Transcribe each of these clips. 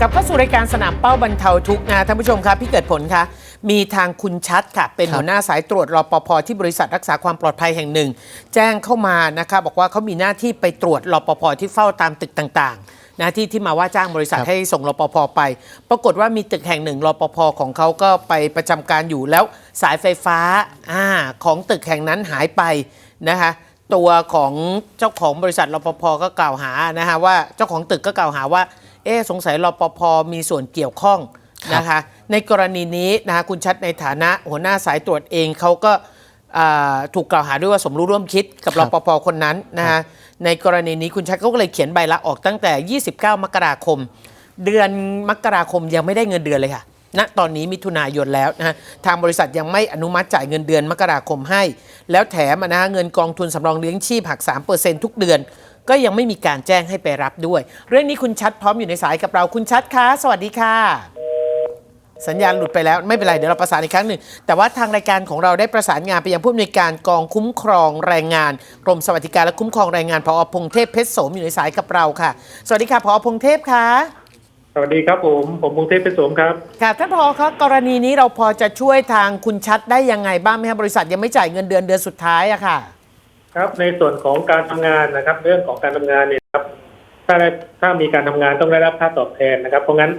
กลับเข้าสู่รายการสนามเป้าบรรเทาทุกข์นะท่านผู้ชมครับพี่เกิดผลคะมีทางคุณชัดค่ะ เป็นครับหัวหน้าสายตรวจรปภที่บริษัทรักษาความปลอดภัยแห่งหนึ่ง แจ้งเข้ามานะคะบอกว่าเขามีหน้าที่ไปตรวจรปภที่เฝ้าตามตึกต่างๆหน้าที่ที่มาว่าจ้างบริษัทครับให้ส่งรปภไป ปรากฏว่ามีตึกแห่งหนึ่งรปภของเขาก็ไปประจำการอยู่แล้วสายไฟฟ้าอาของตึกแห่งนั้นหายไปนะคะตัวของเจ้าของบริษัทรปภก็กล่าวหานะคะว่าเจ้าของตึกก็กล่าวหาว่า เอ๊ะสงสัยรปภมีส่วนเกี่ยวข้องนะคะ ในกรณีนี้นะคะคุณชัดในฐานะหัวหน้าสายตรวจเองเขาก็อ่าถูกกล่าวหาด้วยว่าสมรู้ร่วมคิดกับครัรบปภคนนั้นนะคะในกรณีนี้คุณชัดเขาก็เลยเขียนใบลาออกตั้งแต่ 29 มกราคม เดือนมกราคมยังไม่ได้เงินเดือนเลยค่ะณตอนนี้มิถุนายนแล้วนะฮะทางบริษัทยังไม่อนุมัติจ่ายเงินเดือนมกราคมให้ แล้วแถมอะนะฮะเงินกองทุนสำรองเลี้ยงชีพหัก3%ทุกเดือน ก็ยังไม่มีการแจ้งให้ไปรับด้วย เรื่องนี้คุณชัดพร้อมอยู่ในสายกับเราคุณชัดคะสวัสดีค่ะ สัญญาณหลุดไปแล้วไม่เป็นไรเดี๋ยวเราประสานอีกครั้งหนึ่ง แต่ว่าทางรายการของเราได้ประสานงานไปยังผู้อำนวยการกองคุ้มครองแรงงานกรมสวัสดิการและคุ้มครองแรงงานพอพงเทพเพชรโสมอยู่ในสายกับเราค่ะ สวัสดีค่ะพอพงเทพค่ะสวัสดีครับผม ผมพงเทพเป็นสมครับค่ะท่านพอครับกรณีนี้เราพอจะช่วยทางคุณชัดได้ยังไงบ้างไหมครับบริษัทยังไม่จ่ายเงินเดือนเดือนสุดท้ายอะค่ะ ครับในส่วนของการทำงานนะครับ เรื่องของการทำงานเนี่ยครับ ถ้าได้ถ้ามีการทำงานต้องได้รับค่าตอบแทนนะครับ เพราะงั้น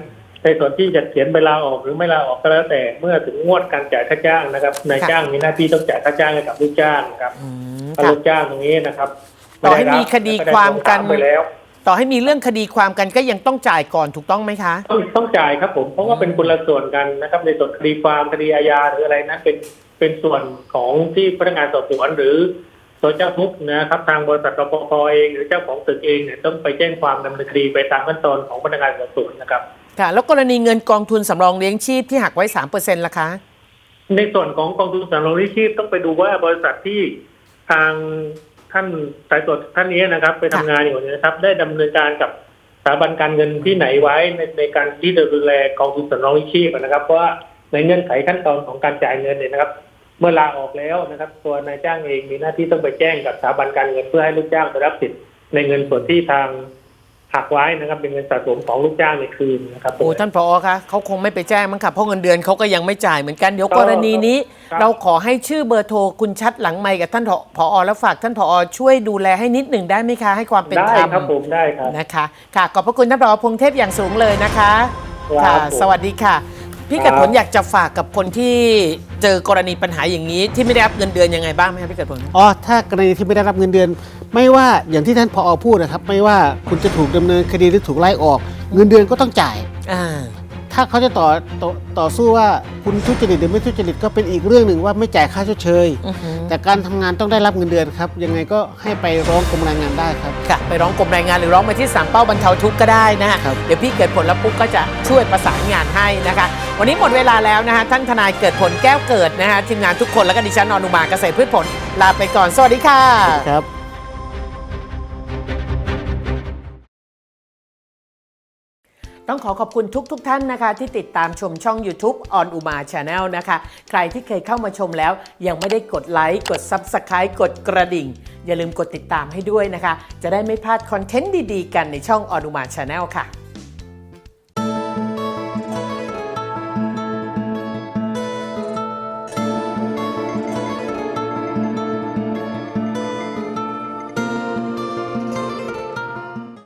ในส่วนที่จะเขียนใบลาออกหรือไม่ลาออกก็แล้วแต่เมื่อถึงงวดการจ่ายค่าจ้างนะครับนายจ้างมีหน้าที่ต้องจ่ายค่าจ้างให้กับลูกจ้างนะครับอืมถ้าค่ะ ลูกจ้างตรงนี้นะครับต่อให้มีคดีความกันไปแล้ว ต่อให้มีเรื่องคดีความกันก็ยังต้องจ่ายก่อนถูกต้องไหมคะ ต้องต้องจ่ายครับผมเพราะว่าเป็นคนละส่วนกันนะครับในส่วนคดีความคดีอาญาหรืออะไรนะเป็นเป็นส่วนของที่พนักงานสอบสวนหรือ ตัวเจ้าทุกข์นะครับทางบริษัทรปภเอง หรือเจ้าของตึกเองเนี่ยต้องไปแจ้งความดำเนินคดีไปตามขั้นตอนของพนักงานสอบสวนนะครับค่ะแล้วกรณีเงินกองทุนสำรองเลี้ยงชีพที่หักไว้3%ล่ะคะ ในส่วนของกองทุนสำรองเลี้ยงชีพต้องไปดูว่าบริษัทที่ทางท่านสายตรวจท่านนี้นะครับ ไปทำงานอยู่เนี่ยนะครับ ได้ดำเนินการกับสถาบันการเงินที่ไหนไว้ในในการที่จะดูแลกองทุนสำรองเลี้ยงชีพนะครับเพราะว่าในเงื่อนไขขั้นตอนของการจ่ายเงินเนี่ยนะครับ เมื่อลาออกแล้วนะครับ ตัวนายจ้างเองมีหน้าที่ต้องไปแจ้งกับสถาบันการเงินเพื่อให้ลูกจ้างไปรับสิทธิ์ในเงินส่วนที่ทางหักไว้นะครับ เป็นเงินสะสมของลูกจ้างในคืนนะครับ โอ้ท่านผอคะเขาคงไม่ไปแจ้งมั้งค่ะเพราะเงินเดือนเขาก็ยังไม่จ่ายเหมือนกันเดี๋ยวกรณีนี้ ครับ เราขอให้ชื่อเบอร์โทรคุณชัดหลังไมค์กับท่านผอแล้วฝากท่านผอช่วยดูแลให้นิดหนึ่งได้ไหมคะให้ความเป็นได้ธรรมครับผมได้ครับ นะคะ ค่ะขอบพระคุณท่านผอพงเทพอย่างสูงเลยนะคะ ครัค่ะบผม สวัสดีค่ะ พี่ครัเกิบดผลอยากจะฝากกับคนที่เจอกรณีปัญหาอย่างนี้ ที่ไม่ได้รับเงินเดือนยังไงบ้างไหมครับพี่เกิดผล อ๋อ ถ้ากรณีที่ไม่ได้รับเงินเดือน ไม่ว่าอย่างที่ท่านพอพูดนะครับ ไม่ว่าคุณจะถูกดำเนินคดีหรือถูกไล่ออก เงินเดือนก็ต้องจ่าย อ่า ถ้าเขาจะต่อต่อต่อสู้ว่าคุณทุจริตหรือไม่ทุจริตก็เป็นอีกเรื่องหนึ่งว่าไม่จ่ายค่าชดเชย อือหือ แต่การทำงานต้องได้รับเงินเดือนครับ ยังไงก็ให้ไปร้องกรมแรงงานได้ครับ ค่ะไปร้องกรมแรงงานหรือร้องมาที่สามเป้าบรรเทาทุกข์ก็ได้นะฮะครับ เดี๋ยวพี่เกิดผลแล้วปุ๊กก็จะช่วยประสานงานให้นะคะ วันนี้หมดเวลาแล้วนะคะท่านทนายเกิดผลแก้วเกิดนะคะทีมงานทุกคนแล้วก็ดิฉันอนุมาเกษตรพืชผล ลาไปก่อน สวัสดีค่ะ ครับต้องขอขอบคุณทุกทท่านนะคะ ที่ติดตามชมช่อง YouTube on Uma Channel นะคะ ใครที่เคยเข้ามาชมแล้ว ยังไม่ได้กดไลค์กด Subscribe กดกระดิ่ง อย่าลืมกดติดตามให้ด้วยนะคะ จะได้ไม่พลาดคอนเทนต์ดีๆ กันในช่อง on Uma Channel ค่ะ